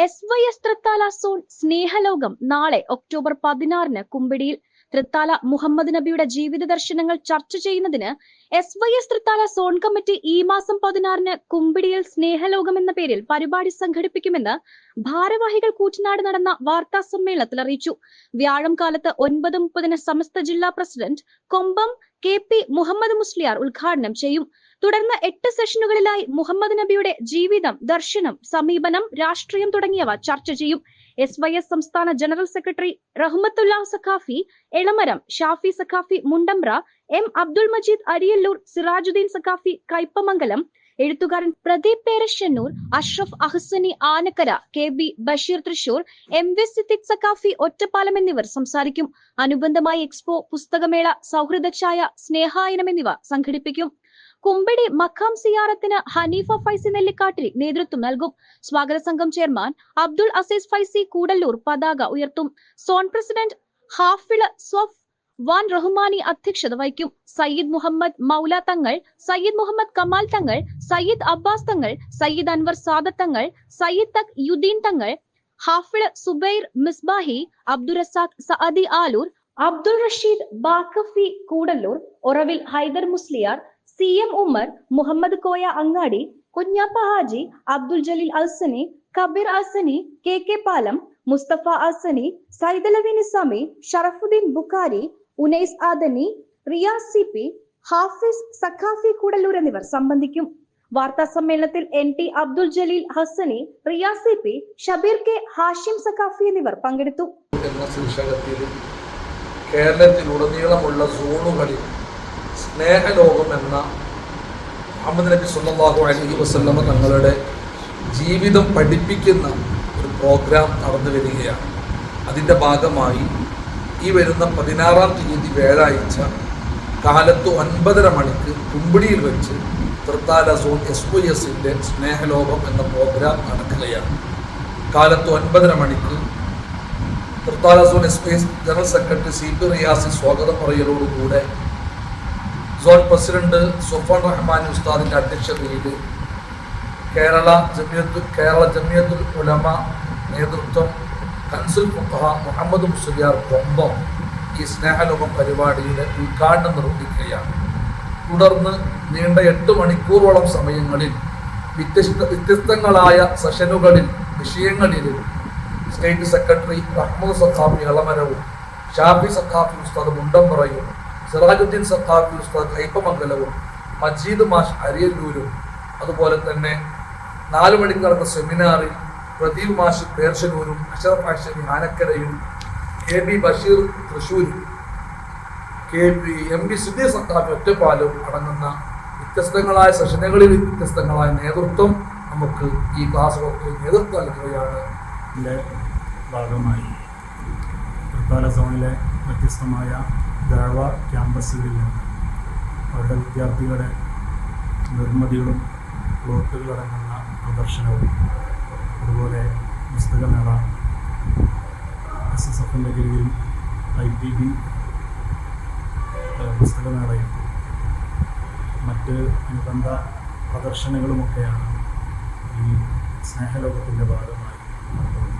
S Y S Thrithala zone സ്നേഹലോകം നാളെ October പതിനാറിന് കുമ്പിടിയിൽ തൃത്താല മുഹമ്മദ് നബിയുടെ ജീവിത ദർശനങ്ങൾ ചർച്ച ചെയ്യുന്നതിന് S Y S Thrithala zone committee ഈ മാസം പതിനാറിന് കുമ്പിടിയിൽ സ്നേഹലോകം എന്ന പേരിൽ പരിപാടി സംഘടിപ്പിക്കുമെന്ന് ഭാരവാഹികൾ കൂറ്റനാട് നടന്ന വാർത്താ സമ്മേളനത്തിൽ അറിയിച്ചു. വ്യാഴം കാലത്ത് ഒൻപത് മുപ്പതിന് സമസ്ത ജില്ലാ president Kombam K P Muhammad Musliyar ഉദ്ഘാടനം ചെയ്യും. തുടർന്ന് എട്ട് സെഷനുകളിലായി മുഹമ്മദ് നബിയുടെ ജീവിതം ദർശനം സമീപനം രാഷ്ട്രീയം തുടങ്ങിയവ ചർച്ച ചെയ്യും. എസ് വൈ എസ് സംസ്ഥാന general secretary Rahmathulla Saqafi Elamaram Shafi Saqafi Mundambra M Abdul Majeed Ariyallur Sirajuddeen Saqafi Kaipamangalam എഴുത്തുകാരൻ Pradeep Perassannur Ashraf Ahsani Anakkara K B Basheer Thrissur M V Siddique Saqafi Ottapalam എന്നിവർ സംസാരിക്കും. അനുബന്ധമായി expo പുസ്തകമേള സൗഹൃദ ഛായ സ്നേഹായനം എന്നിവ സംഘടിപ്പിക്കും. കുമ്പടി മഖാം സിയാറത്തിന് ഹനീഫ ഫൈസി നെല്ലിക്കാട്ടിൽ നേതൃത്വം നൽകും. സ്വാഗത സംഘം ചെയർമാൻ അബ്ദുൾ അസീസ് ഫൈസി കൂടല്ലൂർ പതാക ഉയർത്തും. Zone president Hafil Swafwan Rahmani അധ്യക്ഷത വഹിക്കും. സയ്യിദ് മുഹമ്മദ് മൗല തങ്ങൾ സയ്യിദ് മുഹമ്മദ് കമാൽ തങ്ങൾ സയ്യിദ് അബ്ബാസ് തങ്ങൾ സയ്യിദ് അൻവർ സാദത്ത് തങ്ങൾ Sayyid Thakiyuddin Thangal Hafiz Zubair Misbahi Abdurazak Saadi Alur Abdul Rasheed Baqafi Koodallur Oravil Haidar Musliyar C M Ummer Muhammad Koya Angadi Kunjappa Haji Abdul Jaleel Ahsani Kabeer Ahsani K K Palam Mustafa Ahsani Saidalavi Nizami Sharafuddin Bukhari Unais Adani Riyas C P Hafiz Saqafi Koodallur എന്നിവർ സംബന്ധിക്കും. വാർത്താ സമ്മേളനത്തിൽ N T Abdul Jaleel Hasani Riyas C P Shabeer K Hashim Saqafi എന്നിവർ പങ്കെടുത്തു. കേരളത്തിലുടനീളമുള്ള സോണുകളിൽ സ്നേഹലോകം എന്ന മുഹമ്മദ് നബി സല്ലല്ലാഹു അലൈഹി വസല്ലമ തങ്ങളുടെ ജീവിതം പഠിപ്പിക്കുന്ന ഒരു പ്രോഗ്രാം നടന്നു വരികയാണ്. അതിന്റെ ഭാഗമായി ഈ വരുന്ന പതിനാറാം തീയതി വ്യാഴാഴ്ച കാലത്ത് ഒൻപതര മണിക്ക് കുമ്പിടിയിൽ വെച്ച് തൃത്താല സോൺ എസ് ഒ എസിന്റെ സ്നേഹലോകം എന്ന പ്രോഗ്രാം നടക്കുകയാണ്. കാലത്ത് ഒൻപതര മണിക്ക് Thrithala zone S P S general secretary C P Riyasi സ്വാഗതം പറയലോടുകൂടെ സോൺ പ്രസിഡന്റ് സുഫാൻ റഹ്മാൻ ഉസ്താദിന്റെ അധ്യക്ഷതയിൽ കേരള ജമിയത്തു കേരള ജമിയത്തുൽ ഉലമ നേതൃത്വം കൻസുൽ ഫുഖഹ മുഹമ്മദ് മുസ്ലിയാർ കൊമ്പം ഈ സ്നേഹലോകം പരിപാടിയുടെ ഉദ്ഘാടനം നിർവഹിക്കുകയാണ്. തുടർന്ന് നീണ്ട എട്ട് മണിക്കൂറോളം സമയങ്ങളിൽ വ്യത്യസ്ത വ്യത്യസ്തങ്ങളായ സെഷനുകളിൽ വിഷയങ്ങളിൽ സ്റ്റേറ്റ് സെക്രട്ടറി റഹ്മദ് സഖാഫി ഇളമരവും ഷാഫി സഖാഫി ഉസ്താദ് മുണ്ടമ്പറയും സിറാജുദ്ദീൻ സഖാഫി ഉസ്താദ് കൈപ്പമംഗലവും മജീദ് മാഷ് അരിയല്ലൂരും അതുപോലെ തന്നെ നാല് മണിക്ക് നടന്ന സെമിനാറിൽ പ്രദീപ് മാഷ് പേർഷനൂരും അഷറഫ് ആഷനി ആനക്കരയും K B Basheer തൃശൂരും. K P M P Sudheer Sathaf ഒറ്റപ്പാലും അടങ്ങുന്ന വ്യത്യസ്തങ്ങളായ സെഷനുകളിൽ വ്യത്യസ്തങ്ങളായ നേതൃത്വം നമുക്ക് ഈ ക്ലാസ്സുകൾക്ക് നേതൃത്വം നൽകുകയാണ്. ഇതിന്റെ ഭാഗമായി തൃത്താല സോണിലെ വ്യത്യസ്തമായ ദേവ ക്യാമ്പസുകളിൽ നിന്ന് അവരുടെ വിദ്യാർത്ഥികളുടെ നിർമ്മിതികളും പ്ലോട്ടുകളടങ്ങുന്ന പ്രദർശനവും അതുപോലെ പുസ്തകമേള എസ് എസ് എഫിന്റെ കീഴിൽ ഐ ടി ബി പുസ്തകമേളയും മറ്റ് അനുബന്ധ പ്രദർശനങ്ങളുമൊക്കെയാണ് ഈ സ്നേഹലോകത്തിന്റെ ഭാഗമായി നടക്കാൻ